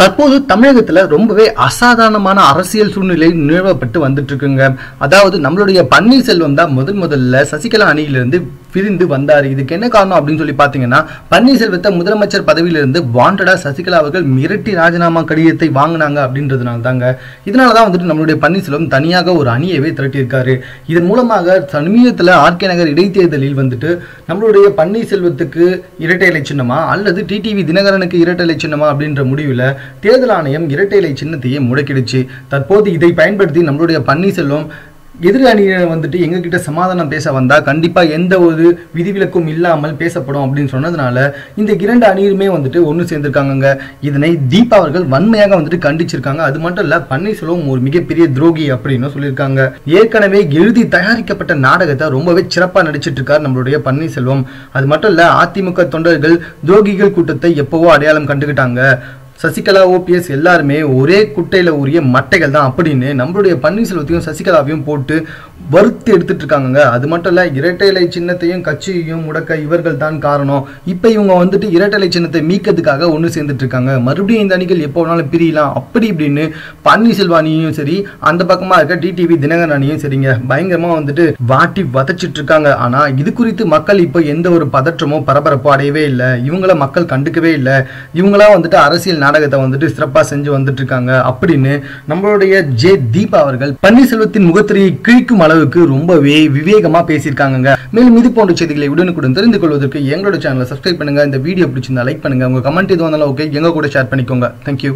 தற்போது தமிழகத்தில் ரொம்பவே அசாதாரணமான அரசியல் சூழ்நிலை நிறுவப்பட்டு வந்துட்டு இருக்குங்க. அதாவது நம்மளுடைய பன்னீர்செல்வம் தான் முதல் முதல்ல சசிகலா அணியிலிருந்து பிரிந்து வந்தார். இதுக்கு என்ன காரணம் அப்படின்னு சொல்லி பார்த்தீங்கன்னா பன்னீர்செல்வத்தை முதலமைச்சர் பதவியிலிருந்து வாண்டடா சசிகலா அவர்கள் மிரட்டி ராஜினாமா கடிதத்தை வாங்கினாங்க அப்படின்றதுனால தாங்க இதனால தான் வந்துட்டு நம்மளுடைய பன்னீர்செல்வம் தனியாக ஒரு அணியவே திரட்டியிருக்காரு. இதன் மூலமாக சமீபத்தில் ஆர்கே நகர் இடைத்தேர்தலில் வந்துட்டு நம்மளுடைய பன்னீர்செல்வத்துக்கு இரட்டை இலை சின்னமா அல்லது டிடிவி தினகரனுக்கு இரட்டை இலை சின்னமா அப்படின்ற முடிவில் தேர்தல் ஆணையம் இரட்டை இலை சின்னத்தையே முடக்கிடுச்சு. தற்போது இதை பயன்படுத்தி நம்மளுடைய பன்னீர்செல்வம் எதிர் அணியினர் வந்துட்டு எங்ககிட்ட சமாதானம் பேச வந்தா கண்டிப்பா எந்த ஒரு விதிவிலக்கும் இல்லாமல் பேசப்படும் அப்படின்னு சொன்னதுனால இந்த இரண்டு அணியுமே வந்துட்டு ஒன்று சேர்ந்திருக்காங்க இதனை தீபா அவர்கள் வன்மையாக வந்துட்டு கண்டிச்சிருக்காங்க. அது மட்டும் இல்ல பன்னீர்செல்வம் ஒரு மிகப்பெரிய துரோகி அப்படின்னு சொல்லியிருக்காங்க. ஏற்கனவே எழுதி தயாரிக்கப்பட்ட நாடகத்தை ரொம்பவே சிறப்பா நடிச்சிட்டு இருக்கார் நம்மளுடைய பன்னீர்செல்வம். அது மட்டும் இல்ல அதிமுக தொண்டர்கள் துரோகிகள் கூட்டத்தை எப்பவோ அடையாளம் கண்டுக்கிட்டாங்க சசிகலா ஓபிஎஸ் எல்லாருமே ஒரே குட்டையில் உரிய மட்டைகள் தான். அப்படின்னு நம்மளுடைய பன்னீர்செல்வத்தையும் சசிகலாவையும் போட்டு வறுத்து எடுத்துட்டு இருக்காங்க அது மட்டும் இல்லை இரட்டைலை சின்னத்தையும் கட்சியையும் முடக்க இவர்கள் தான் காரணம். இப்போ இவங்க வந்துட்டு இரட்டை இலை சின்னத்தை மீக்கிறதுக்காக ஒன்று சேர்ந்துட்டு இருக்காங்க. மறுபடியும் இந்த அணிகள் எப்போ வேணாலும் பிரியலாம். அப்படி இப்படின்னு பன்னீர்செல்வானியும் சரி அந்த பக்கமாக இருக்க டிடிவி தினகரன் அணியும் சரிங்க. பயங்கரமாக வந்துட்டு வாட்டி வதச்சிட்டு இருக்காங்க. ஆனால் இது குறித்து மக்கள் இப்போ எந்த ஒரு பதற்றமோ பரபரப்போ அடையவே இல்லை. இவங்கள மக்கள் கண்டுக்கவே இல்லை. இவங்களா வந்துட்டு அரசியல் நாடகத்தை வந்துட்டு சிறப்பா செஞ்சு வந்துட்டு இருக்காங்க அப்படின்னு நம்மளுடைய ஜே தீபா அவர்கள் பன்னீர்செல்வத்தின் முகத்திரையை கிழிக்கும் அளவுக்கு ரொம்பவே விவேகமா பேசியிருக்காங்க மேலும் இது போன்ற செய்திகளை உடனுக்குடன் தெரிந்து கொள்வதற்கு எங்களோட சேனலை சப்ஸ்கிரைப் பண்ணுங்க. இந்த வீடியோ பிடிச்சிருந்தா லைக் பண்ணுங்க. உங்க கமெண்ட் எதுவும் இருந்தாலும் ஓகே எங்க கூட ஷேர் பண்ணிக்கோங்க. தேங்க்யூ